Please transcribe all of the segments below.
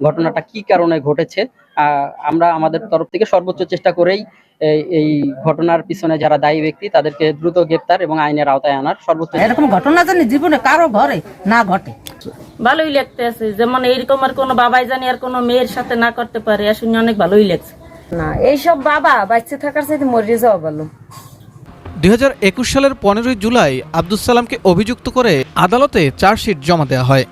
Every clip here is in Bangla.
ঘটনাটা কি কারণে ঘটেছে? আমরা আমাদের তরফ থেকে সর্বোচ্চ চেষ্টা করেই এই- ঘটনার পিছনে যারা দায়ী ব্যক্তি তাদেরকে দ্রুত গ্রেপ্তার এবং আইনের আওতায় আনার সর্বোচ্চ এরকম ঘটনা জানি জীবনে কারও ঘরে না ঘটে? ভালোই লাগতে আছে। যেমন এইরকম আর কোনো বাবাই জানি আর কোনো মেয়ের সাথে না করতে পারে আর শুনে অনেক ভালোই লাগছে। না এইসব বাবা বাচ্চা থাকার সাথে মরে যাওয়া ভালো। দুই হাজার একুশ সালের পনেরোই জুলাই আব্দুস সালামকে অভিযুক্ত করে আদালতে চার্জশিট জমা দেওয়া হয়।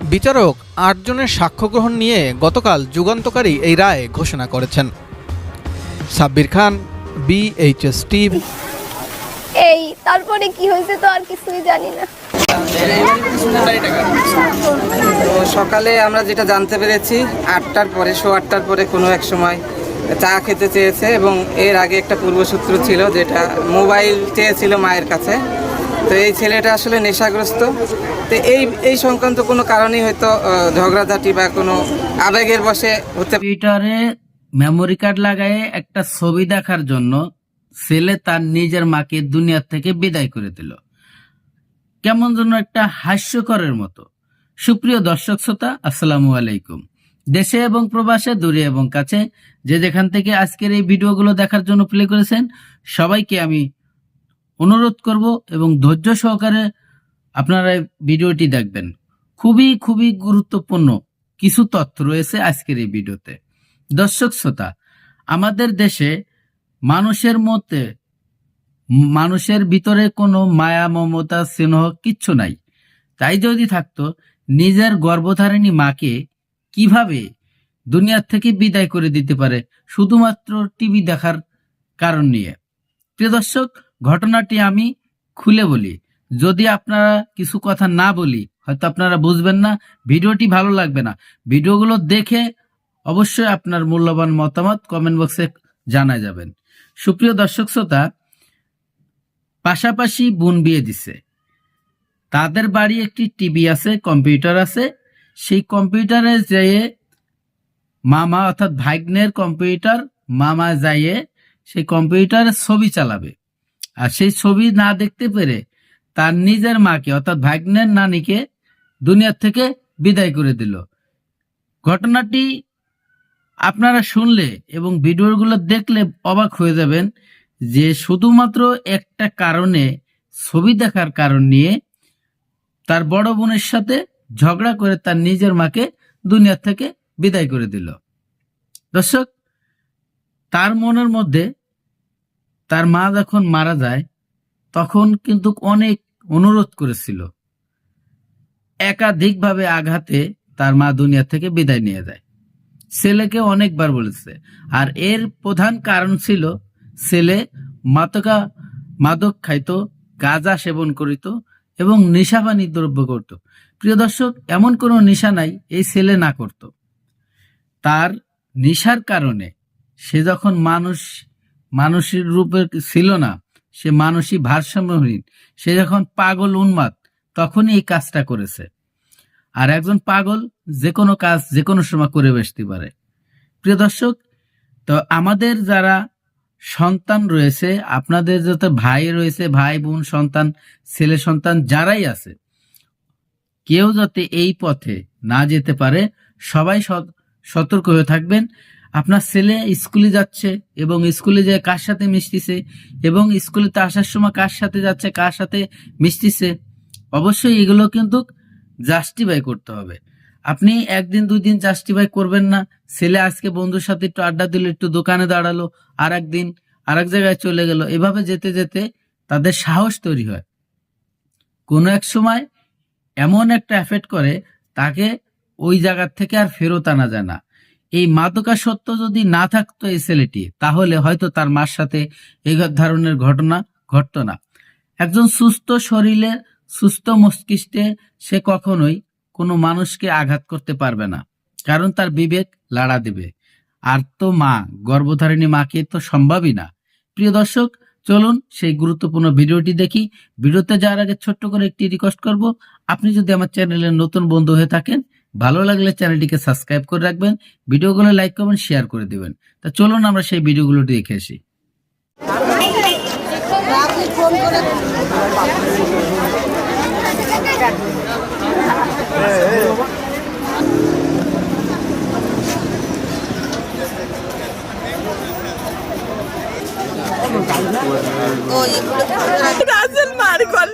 বিচারক আটজনের সাক্ষ্য গ্রহণ নিয়ে গতকাল যুগান্তকারী এই রায় ঘোষণা করেছেন। সাব্বির খান বিএইচএস টিভ এই তারপরে কি হয়েছে তো আর কিছুই জানি না। তো সকালে আমরা যেটা জানতে পেরেছি আটটার পরে শো আটটার পরে কোনো এক সময় চা খেতে চেয়েছে এবং এর আগে একটা পূর্বসূত্র ছিল যেটা মোবাইল চেয়েছিল মায়ের কাছে। তো এই ছেলেটা আসলে নেশাগ্রস্ত। তো এই এই সংক্রান্ত কোনো কারণেই হয়তো ঝগড়াঝাটি বা কোনো আবেগের বসে হতে কম্পিউটারে মেমোরি কার্ড লাগায়ে একটা ছবি দেখার জন্য ছেলে তার নিজের মাকে দুনিয়ার থেকে বিদায় করে দিল। কেমন যেন একটা হাস্যকরের মতো। সুপ্রিয় দর্শক শ্রোতা, আসসালামু আলাইকুম। দেশে এবং প্রবাসে, দূরে এবং কাছে যে যেখান থেকে আজকের এই ভিডিওগুলো দেখার জন্য প্লে করেছেন, সবাইকে আমি অনুরোধ করব এবং ধৈর্য সহকারে আপনারা ভিডিওটি দেখবেন। খুবই খুবই গুরুত্বপূর্ণ কিছু তথ্য রয়েছে আজকের এই ভিডিওতে। দর্শক শ্রোতা, আমাদের দেশে মানুষের মধ্যে মানুষের ভিতরে কোনো মায়া, মমতা, স্নেহ কিচ্ছু নাই। তাই যদি থাকতো, নিজের গর্ভধারিণী মাকে কীভাবে দুনিয়ার থেকে বিদায় করে দিতে পারে? শুধুমাত্র টিভি দেখার কারণ নিয়ে। প্রিয় দর্শক ঘটনাটি আমি খুলে বলি। যদি আপনারা কিছু কথা না বলি, হয়তো আপনারা বুঝবেন না, ভিডিওটি ভালো লাগবে না। ভিডিওগুলো দেখে অবশ্যই আপনার মূল্যবান মতামত কমেন্ট বক্সে জানা যাবেন। সুপ্রিয় দর্শক শ্রোতা, পাশাপাশি বোন বিয়ে দিছে। তাদের বাড়ি একটি টিভি আছে, কম্পিউটার আছে। সেই কম্পিউটারে যেয়ে মামা অর্থাৎ ভাগ্নের কম্পিউটার মামা যাইয়ে সেই কম্পিউটারে ছবি চালাবে। আর সেই ছবি না দেখতে পেরে তার নিজের মাকে, অর্থাৎ ভাগ্নের নানিকে দুনিয়ার থেকে বিদায় করে দিল। ঘটনাটি আপনারা শুনলে এবং ভিডিওগুলো দেখলে অবাক হয়ে যাবেন যে শুধুমাত্র একটা কারণে, ছবি দেখার কারণ নিয়ে তার বড় বোনের সাথে ঝগড়া করে তার নিজের মাকে দুনিয়া থেকে বিদায় করে দিল। দর্শক, তার মনের মধ্যে তার মা যখন মারা যায়, তখন কিন্তু অনেক অনুরোধ করেছিল। একাধিকভাবে আঘাতে তার মা দুনিয়া থেকে বিদায় নিয়ে যায়। ছেলেকে অনেকবার বলেছে। আর এর প্রধান কারণ ছিল, ছেলে মাতকা মাদক খাইতো, গাঁজা সেবন করিত এবং নেশাপানি দ্রব্য করত। প্রিয় দর্শক, এমন কোনো নেশা নাই, এই ছেলে না করত। তার নেশার কারণে সে যখন মানুষ মানুষের রূপে ছিল না। সে মানসিক ভারসাম্যহীন। সে যখন পাগল উন্মাদ, তখনই এই কাজটা করেছে। আর একজন পাগল যে কোনো কাজ, যে কোনো সময় করে বসতে পারে। প্রিয় দর্শক, তো আমাদের যারা সন্তান রয়েছে, আপনাদের যত ভাই রয়েছে, ভাই বোন, সন্তান, ছেলে সন্তান যারাই আছে, কেউ যাতে এই পথে না যেতে পারে, সবাই সত- সতর্ক হয়ে থাকবেন। আপনার ছেলে স্কুলে যাচ্ছে এবং স্কুলে যে কার সাথে মিশতেছে এবং স্কুলেতে আসার সময় কার সাথে যাচ্ছে, কার সাথে মিশতেছে, অবশ্যই এগুলো কিন্তু জাস্টিফাই করতে হবে। আপনি একদিন দুই দিন জাস্টিফাই করবেন না। ছেলে আজকে বন্ধুর সাথে একটু আড্ডা দিল, একটু দোকানে দাঁড়াল আর একদিন আর এক জায়গায় চলে গেল। এভাবে যেতে যেতে তাদের সাহস তৈরি হয়। কোনো এক সময় এমন একটা এফেক্ট করে, তাকে ওই জায়গার থেকে আর ফেরত আনা যায় না। এই মাদকাসত্ব যদি না থাকতো এই ছেলেটি, তাহলে হয়তো তার মার সাথে এই ধরনের ঘটনা ঘটতো না। একজন সুস্থ শরীরে সুস্থ মস্তিষ্কে সে কখনোই কোনো মানুষকে আঘাত করতে পারবে না, কারণ তার বিবেক লাড়া দেবে। আর তো মা, গর্ভধারিণী মাকে তো সম্ভবই না। প্রিয় দর্শক, চলুন সেই গুরুত্বপূর্ণ ভিডিওটি দেখি। ভিডিওতে যাওয়ার আগে ছোট্ট করে একটি রিকোয়েস্ট করব। আপনি যদি আমার চ্যানেলের নতুন বন্ধু হয়ে থাকেন ভালো লাগলে চ্যানেলটিকে সাবস্ক্রাইব করে রাখবেন, ভিডিওগুলো লাইক করবেন শেয়ার করে দেবেন। তা চলুন আমরা সেই ভিডিওগুলো দেখে আসি। ও